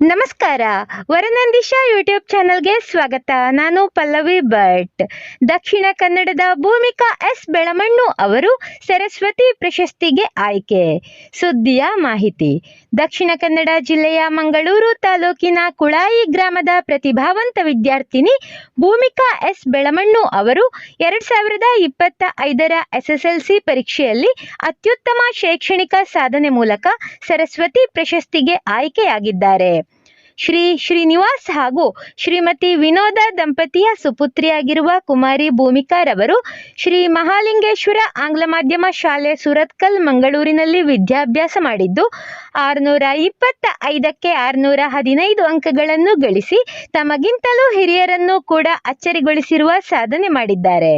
ನಮಸ್ಕಾರ. ವರನಂದಿಶಾ ಯೂಟ್ಯೂಬ್ ಚಾನಲ್ಗೆ ಸ್ವಾಗತ. ನಾನು ಪಲ್ಲವಿ ಭಟ್. ದಕ್ಷಿಣ ಕನ್ನಡದ ಭೂಮಿಕಾ ಎಸ್. ಬೆಳಮಣ್ಣು ಅವರು ಸರಸ್ವತಿ ಪ್ರಶಸ್ತಿಗೆ ಆಯ್ಕೆ. ಸುದ್ದಿಯ ಮಾಹಿತಿ. ದಕ್ಷಿಣ ಕನ್ನಡ ಜಿಲ್ಲೆಯ ಮಂಗಳೂರು ತಾಲೂಕಿನ ಕುಳಾಯಿ ಗ್ರಾಮದ ಪ್ರತಿಭಾವಂತ ವಿದ್ಯಾರ್ಥಿನಿ ಭೂಮಿಕಾ ಎಸ್. ಬೆಳಮಣ್ಣು ಅವರು ಎರಡ್ ಸಾವಿರದ ಇಪ್ಪತ್ತ ಐದರ ಎಸ್ಎಸ್ಎಲ್ಸಿ ಪರೀಕ್ಷೆಯಲ್ಲಿ ಅತ್ಯುತ್ತಮ ಶೈಕ್ಷಣಿಕ ಸಾಧನೆ ಮೂಲಕ ಸರಸ್ವತಿ ಪ್ರಶಸ್ತಿಗೆ ಆಯ್ಕೆಯಾಗಿದ್ದಾರೆ. ಶ್ರೀ ಶ್ರೀನಿವಾಸ್ ಹಾಗೂ ಶ್ರೀಮತಿ ವಿನೋದ ದಂಪತಿಯ ಸುಪುತ್ರಿಯಾಗಿರುವ ಕುಮಾರಿ ಭೂಮಿಕಾರವರು ಶ್ರೀ ಮಹಾಲಿಂಗೇಶ್ವರ ಆಂಗ್ಲ ಮಾಧ್ಯಮ ಶಾಲೆ ಸುರತ್ಕಲ್ ಮಂಗಳೂರಿನಲ್ಲಿ ವಿದ್ಯಾಭ್ಯಾಸ ಮಾಡಿದ್ದು, ಆರುನೂರ ಇಪ್ಪತ್ತ ಐದಕ್ಕೆ ಆರುನೂರ ಹದಿನೈದು ಅಂಕಗಳನ್ನು ಗಳಿಸಿ ತಮಗಿಂತಲೂ ಹಿರಿಯರನ್ನು ಕೂಡ ಅಚ್ಚರಿಗೊಳಿಸಿರುವ ಸಾಧನೆ ಮಾಡಿದ್ದಾರೆ.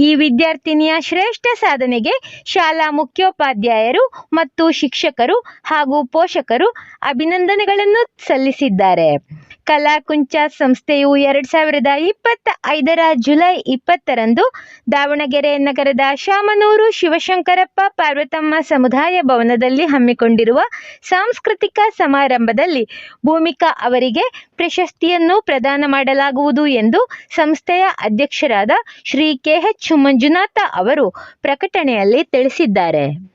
ಈ ವಿದ್ಯಾರ್ಥಿನಿಯ ಶ್ರೇಷ್ಠ ಸಾಧನೆಗೆ ಶಾಲಾ ಮುಖ್ಯೋಪಾಧ್ಯಾಯರು ಮತ್ತು ಶಿಕ್ಷಕರು ಹಾಗೂ ಪೋಷಕರು ಅಭಿನಂದನೆಗಳನ್ನು ಸಲ್ಲಿಸಿದ್ದಾರೆ. ಕಲಾಕುಂಚ ಸಂಸ್ಥೆಯು ಎರಡ್ ಸಾವಿರದ ಇಪ್ಪತ್ತ ಐದರ ಜುಲೈ ಇಪ್ಪತ್ತರಂದು ದಾವಣಗೆರೆ ನಗರದ ಶಾಮನೂರು ಶಿವಶಂಕರಪ್ಪ ಪಾರ್ವತಮ್ಮ ಸಮುದಾಯ ಭವನದಲ್ಲಿ ಹಮ್ಮಿಕೊಂಡಿರುವ ಸಾಂಸ್ಕೃತಿಕ ಸಮಾರಂಭದಲ್ಲಿ ಭೂಮಿಕಾ ಅವರಿಗೆ ಪ್ರಶಸ್ತಿಯನ್ನು ಪ್ರದಾನ ಮಾಡಲಾಗುವುದು ಎಂದು ಸಂಸ್ಥೆಯ ಅಧ್ಯಕ್ಷರಾದ ಶ್ರೀ ಕೆಎಚ್ ಮಂಜುನಾಥ ಅವರು ಪ್ರಕಟಣೆಯಲ್ಲಿ ತಿಳಿಸಿದ್ದಾರೆ.